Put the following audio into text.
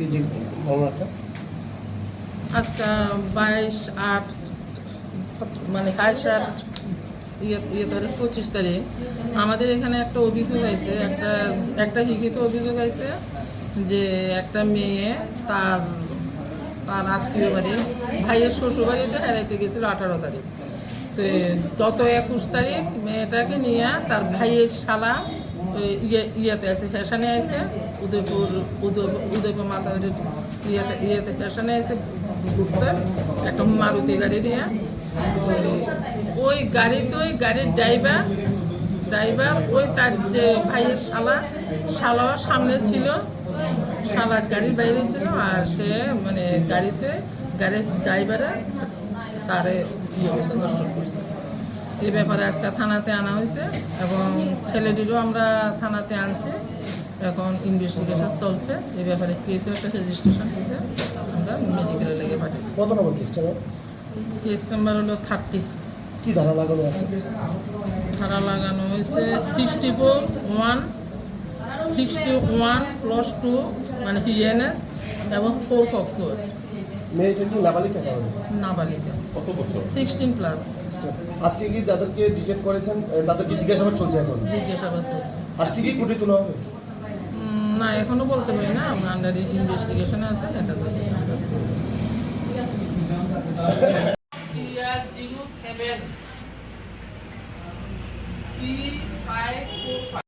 এই যে ঘটনাটা আজকে বাইশ আট মানে বাইশ আট ইয়ে ইয়ে তারিখ, পঁচিশ তারিখ। আমাদের এখানে একটা অভিযোগ আছে একটা একটা লিখিত অভিযোগ আছে যে একটা মেয়ে তার তার আত্মীয় বাড়ি, ভাইয়ের শ্বশুর বাড়িতে হারাইতে গেছিল আঠারো তারিখ। তো গত একুশ তারিখ মেয়েটাকে নিয়ে তার ভাইয়ের শালা ইয়ে ইয়েতে আছে, ফ্যাশনে আছে, উদয়পুর উদয়পুর মাথা ইয়েতে ইয়েতে ফ্যাশনে আছে ঘুরতে একটা মারুতি গাড়ি দিয়ে ওই- ওই গাড়িতে, ওই গাড়ির ড্রাইভার ড্রাইভার, ওই তার যে ভাইয়ের শালা শালা সামনে ছিল। শালা গাড়ির বাইরে ছিল আর সে মানে গাড়িতে, গাড়ির ড্রাইভারে তারে ইয়ে করছে, দর্শন করছে। এই ব্যাপারে আজকে থানাতে আনা হয়েছে এবং ছেলেটিরও আমরা থানাতে আনছি। এখন ইনভেস্টিগেশন চলছে। এই ব্যাপারে কেসও একটা রেজিস্ট্রেশন হয়েছে আমরা মেডিকেলে লেগে পাঠিয়েছি। কত নম্বর কেসটা কেস নাম্বার হলো থার্টি কি ধারা লাগানো আছে? ধারা লাগানো হয়েছে sixty four one sixty one plus two মানে হিএনএস এবং ফোর ফক্সোর মেয়েটা কি নাবালিকা নাবালিকা। কত বছর? সিক্সটিন প্লাস আজকে কি যাদেরকে ডিটেক্ট করেছেন তাদেরকে জিজ্ঞাসাবাদ চলছে এখন? জিজ্ঞাসাবাদ চলছে। আজকে কি কোর্টে তোলা হবে? না এখনও বলতে পারি না। আমরা আন্ডার ইনভেস্টিগেশন আছে এটা zero seven three five four